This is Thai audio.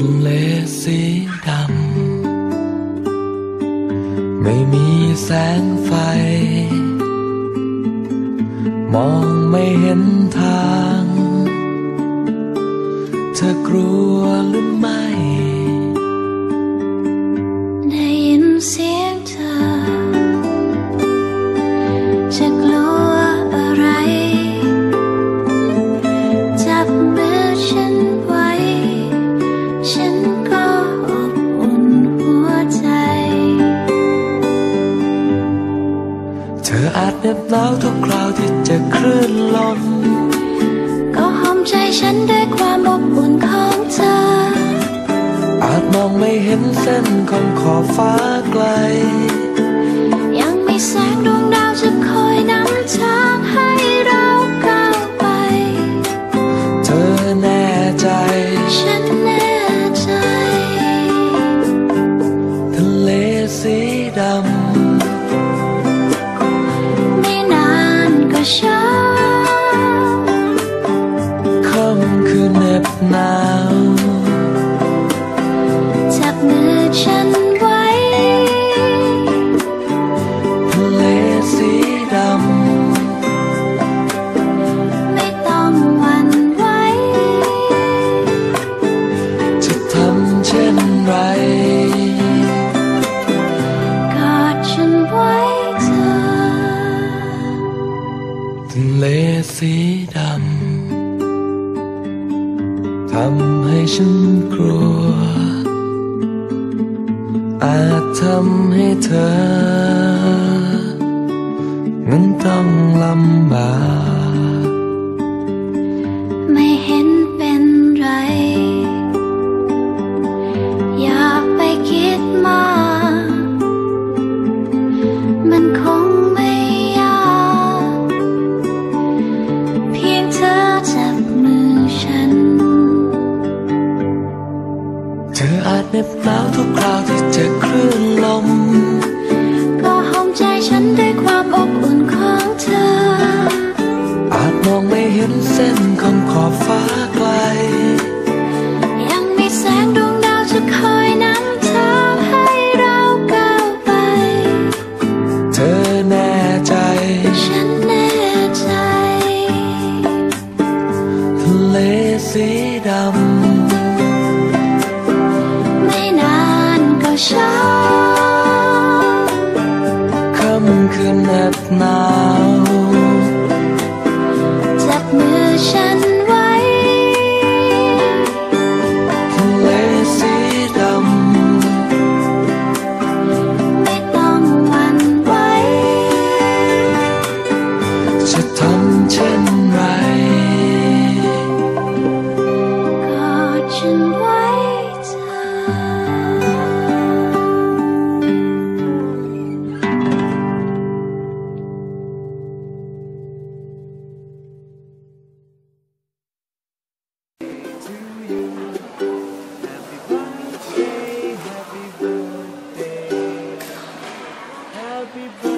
ทะเลสีดำ ไม่มีแสงไฟ มองไม่เห็นทาง เธอกลัวหรือไม่ ออาจเหน็บหนาวทุกคราวที่เจะคลื่นลม ก็หอมใจฉันด้วยความอบอุ่นของเธอ อาจมองไม่เห็นเส้นของขอบฟ้าไกล ไร กอดฉันไว้เธอทะเลสีดำทำให้ฉันกลัว อาจทำให้เธอ นั้นต้องลำบาก น็บหนาวทุกคราวที่เจอคลื่นลม ก็หอมใจฉันด้วยความอบอุ่นของเธอ อาจมองไม่เห็นเส้นของขอบฟ้า to you happy birthday happy birthday